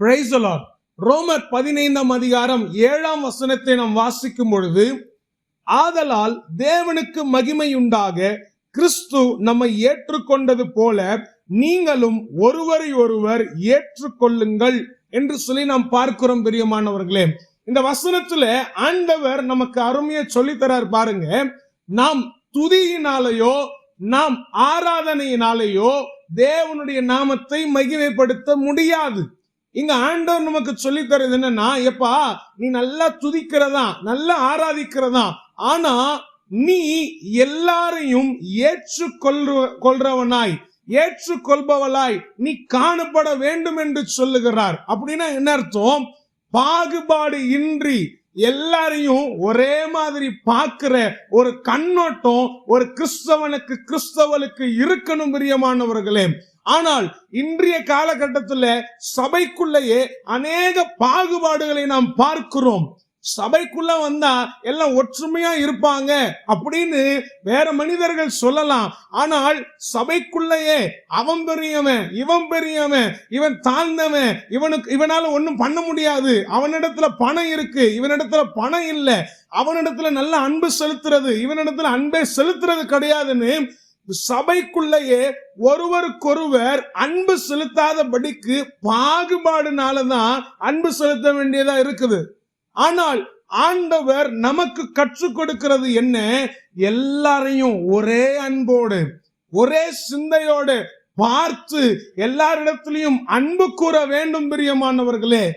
Praise ரோமர் பதினைந்தாம் அதிகாரம் ஏழாம் வசனத்தை நாம் வாசிக்கும் பொழுது ஆதலால் தேவனுக்கு மகிமையுண்டாக கிறிஸ்து நம்மை ஏற்றுக்கொண்டது போல நீங்களும் ஒருவரை ஒருவர் ஏற்றுக்கொள்ளுங்கள் என்று சொல்லி நாம் பார்க்கிறோம் பிரியமானவர்களே. இந்த வசனத்துல ஆண்டவர் நமக்கு அருமையா சொல்லித் தரார் பாருங்க. நாம் துதியினாலேயோ நாம் ஆராதனையினாலேயோ தேவனுடைய நாமத்தை மகிமைப்படுத்த முடியாது. இங்க ஆண்டவர் நமக்கு சொல்லி தருது என்னன்னா எப்பா நீ நல்லா துதிக்கிறதா நல்லா ஆராதிக்கிறதா ஆனா நீ எல்லாரையும் ஏற்றுக்கொள்ற கொள்றவனாய் ஏற்றுக்கொள்பவளாய் நீ காணப்பட வேண்டும் என்று சொல்லுகிறார். அப்படின்னா என்ன அர்த்தம்? பாகுபாடு இன்றி எல்லாரையும் ஒரே மாதிரி பார்க்கிற ஒரு கண்ணோட்டம் ஒரு கிறிஸ்தவனுக்கு கிறிஸ்தவனுக்கு இருக்கணும் பிரியமானவர்களே. ஆனால் இன்றைய காலகட்டத்தில் சபைக்குள்ளேயே அநேக பாகுபாடுகளை நாம் பார்க்கிறோம். சபைக்குள்ள வந்தா எல்லாம் ஒற்றுமையா இருப்பாங்க அப்படின்னு வேற மனிதர்கள் சொல்லலாம். ஆனால் சபைக்குள்ளேயே அவன் பெரியவன் இவன் பெரியவன் இவன் தாழ்ந்தவன் இவனுக்கு இவனால ஒன்றும் பண்ண முடியாது. அவனிடத்துல பணம் இருக்கு இவனிடத்துல பணம் இல்லை. அவனிடத்துல நல்ல அன்பு செலுத்துறது இவனிடத்துல அன்பை செலுத்துறது கிடையாதுன்னு சபைக்குள்ளேயே ஒருவருக்கொருவர் அன்பு செலுத்தாதபடிக்கு பாகுபாடுனாலதான் அன்பு செலுத்த வேண்டியதா இருக்குது. ஆனால் ஆண்டவர் நமக்கு கற்றுக் கொடுக்கிறது என்ன? எல்லாரையும் ஒரே அன்போடு ஒரே சிந்தையோடு பார்த்து எல்லாரிடத்திலையும் அன்பு கூற வேண்டும் பிரியமானவர்களே.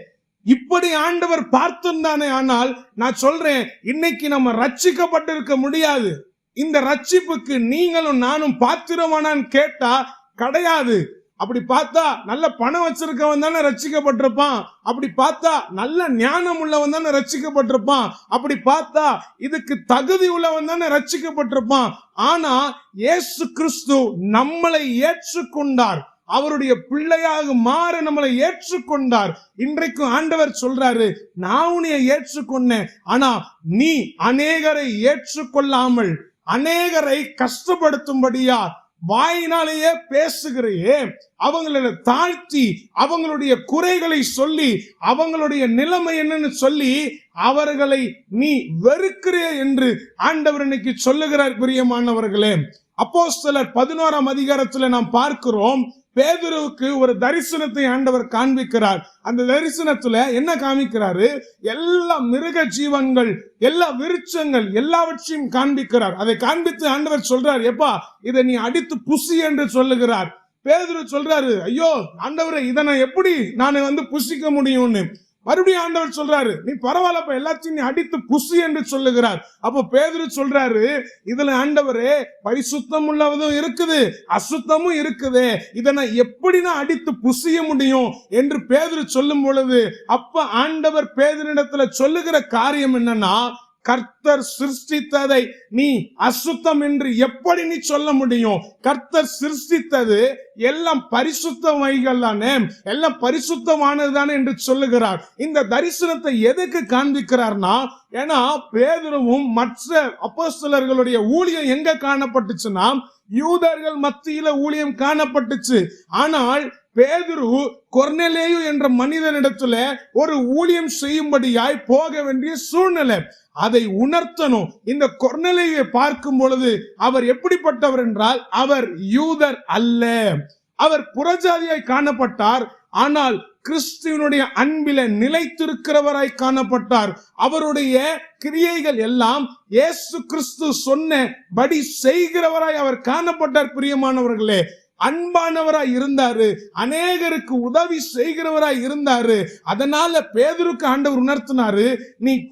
இப்படி ஆண்டவர் பார்த்திருந்தானே ஆனால் நான் சொல்றேன் இன்னைக்கு நம்ம ரட்சிக்கப்பட்டிருக்க முடியாது. இந்த ரட்சிப்புக்கு நீங்களும் நானும் பாத்திரமானான்னு கேட்டா கிடையாது. அப்படி பார்த்தா நல்ல பணம் வச்சிருக்கவன் தானே ரட்சிக்கப்பட்டிருப்பான். அப்படி பார்த்தா நல்ல ஞானம் உள்ளவன் தானே ரட்சிக்கப்பட்டிருப்பான். அப்படி பார்த்தா இதுக்கு தகுதி உள்ளவன் தானே ரட்சிக்கப்பட்டிருப்பான். ஆனா இயேசு கிறிஸ்து நம்மளை ஏற்றுக்கொண்டார். அவருடைய பிள்ளையாக மாற நம்மளை ஏற்றுக்கொண்டார். இன்றைக்கும் ஆண்டவர் சொல்றாரு நான் உன்னைய ஏற்றுக்கொண்டேன். ஆனா நீ அநேகரை ஏற்றுக்கொள்ளாமல் அநேகரை கஷ்டப்படுத்தும்படியா வாயினாலேயே பேசுகிறையே அவங்கள தாழ்த்தி அவங்களுடைய குறைகளை சொல்லி அவங்களுடைய நிலைமை என்னன்னு சொல்லி அவர்களை நீ வெறுக்கிறே என்று ஆண்டவர் இன்னைக்கு சொல்லுகிறார் பிரியமானவர்களே. அப்போ சிலர் பதினோராம் அதிகாரத்துல நாம் பார்க்கிறோம் பேதுருவுக்கு ஒரு தரிசனத்தை ஆண்டவர் காண்பிக்கிறார். அந்த தரிசனத்துல என்ன காமிக்கிறாரு? எல்லா மிருக ஜீவன்கள் எல்லா விருட்சங்கள் எல்லாவற்றையும் காண்பிக்கிறார். அதை காண்பித்து ஆண்டவர் சொல்றார் எப்பா இதை நீ அடித்து புசி என்று சொல்லுகிறார். பேதுரு சொல்றாரு ஐயோ ஆண்டவரே இதை நான் எப்படி நான் வந்து புசிக்க முடியும்னு? மறுபடியும் ஆண்டவர் சொல்றாரு நீ பரவாயில்லப்ப எல்லாத்தையும் நீ அடித்து புசி என்று சொல்லுகிறார். அப்போ பேதுரு சொல்றாரு இதுல ஆண்டவரே பரிசுத்தம் உள்ளதும் இருக்குது அசுத்தமும் இருக்குது. இதை நான் எப்படி நான் அடித்து புசிய முடியும்? என்று பேதுரு சொல்லும் பொழுது அப்ப ஆண்டவர் பேதரிடத்துல சொல்லுகிற காரியம் என்னன்னா கர்த்தர் சிருஷ்டித்ததை நீ அசுத்தம் என்று எப்படி நீ சொல்ல முடியும்? கர்த்தர் சிருஷ்டித்தது எல்லாம் பரிசுத்தமைகள் தானே எல்லாம் பரிசுத்தமானது தானே என்று சொல்லுகிறார். இந்த தரிசனத்தை எதுக்கு காண்பிக்கிறார்னா ஏன்னா பேதுருவும் மற்ற அப்போஸ்தலர்களுடைய ஊழியம் எங்க காணப்பட்டுச்சுன்னா யூதர்கள் மத்தியில ஊழியம் காணப்பட்டுச்சு. ஆனால் பேதுரு கொர்னலேயு என்ற மனிதனிடத்துல ஒரு ஊழியம் செய்யும்படியாய் போக வேண்டிய சூழ்நிலை. அதை உணர்த்தணும். இந்த கொர்னலேயை பார்க்கும் பொழுது அவர் எப்படிப்பட்டவர் என்றால் அவர் யூதர் அல்ல. அவர் புறஜாதியாய் காணப்பட்டார். ஆனால் கிறிஸ்துவனுடைய அன்பில நிலைத்திருக்கிறவராய் காணப்பட்டார். அவருடைய கிரியைகள் எல்லாம் இயேசு கிறிஸ்து சொன்ன படி செய்கிறவராய் அவர் காணப்பட்டார் பிரியமானவர்களே. அன்பானவராய் இருந்தாரு அநேகருக்கு உதவி செய்கிறவராய் இருந்தாரு. அதனால பேதருக்கு ஆண்டவர் உணர்த்தினாரு நீ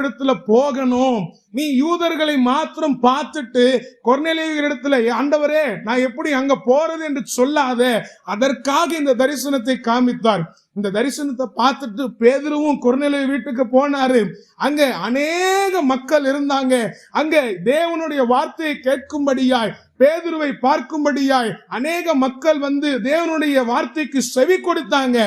இடத்துல போகணும். நீ யூதர்களை மாத்திரம் பார்த்துட்டு இடத்துல ஆண்டவரே நான் எப்படி அங்க போறது என்று சொல்லாத அதற்காக இந்த தரிசனத்தை காமித்தார். இந்த தரிசனத்தை பார்த்துட்டு பேதருவும் குறநிலை வீட்டுக்கு போனாரு. அங்க அநேக மக்கள் இருந்தாங்க. அங்க தேவனுடைய வார்த்தையை கேட்கும்படியாய் பேதுருவை பார்க்கும்படியாய் அநேக மக்கள் வந்து தேவனுடைய வார்த்தைக்கு செவி கொடுத்தாங்க.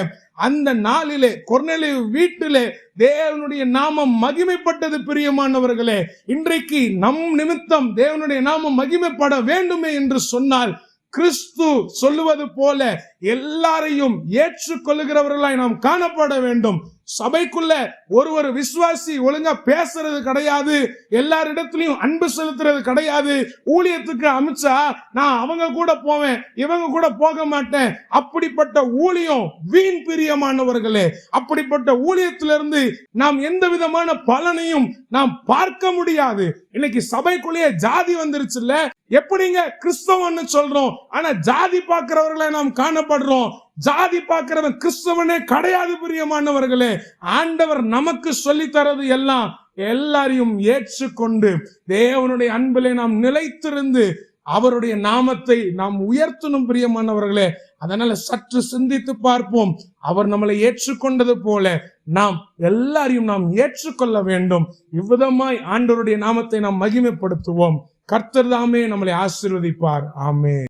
அந்த நாளிலே கொர்நேலி வீட்டிலே தேவனுடைய நாமம் மகிமைப்பட்டது பிரியமானவர்களே. இன்றைக்கு நம் நிமித்தம் தேவனுடைய நாமம் மகிமைப்பட வேண்டுமே என்று சொன்னால் கிறிஸ்து சொல்லுவது போல எல்லாரையும் ஏற்றுக்கொள்ளுகிறவர்களாய் நாம் காணப்பட வேண்டும். சபைக்குள்ள ஒரு ஒரு விசுவாசி ஒழுங்கா பேசுறது கிடையாது. எல்லாரிடத்துலயும் அன்பு செலுத்துறது கிடையாது. ஊழியத்துக்கு அமிச்சா நான் அவங்க கூட போவேன் இவங்க கூட போக மாட்டேன். அப்படிப்பட்ட ஊழியம் வீண் பிரியமானவர்களே அப்படிப்பட்ட ஊழியத்திலிருந்து நாம் எந்த விதமான பலனையும் நாம் பார்க்க முடியாது. இன்னைக்கு சபைக்குள்ளேயே ஜாதி வந்துருச்சுல்ல எப்படிங்க கிறிஸ்தவன்னு சொல்றோம்? ஆனா ஜாதி பார்க்கிறவர்களை நாம் காணப்படுறோம். ஜாதி பார்க்கிறவன் கிறிஸ்தவனே கிடையாது பிரியமானவர்களே ஆண்டவர் நமக்கு சொல்லி தரது எல்லாம் எல்லாரையும் ஏற்றுக்கொண்டு தேவனுடைய அன்பிலே நாம் நிலைத்திருந்து அவருடைய நாமத்தை நாம் உயர்த்தணும் பிரியமானவர்களே அதனால சற்று சிந்தித்து பார்ப்போம். அவர் நம்மளை ஏற்றுக்கொண்டது போல நாம் எல்லாரையும் நாம் ஏற்றுக்கொள்ள வேண்டும். இவ்விதமாய் ஆண்டவருடைய நாமத்தை நாம் மகிமைப்படுத்துவோம். கர்த்தர் தாமே நம்மளை ஆசீர்வதிப்பார். ஆமே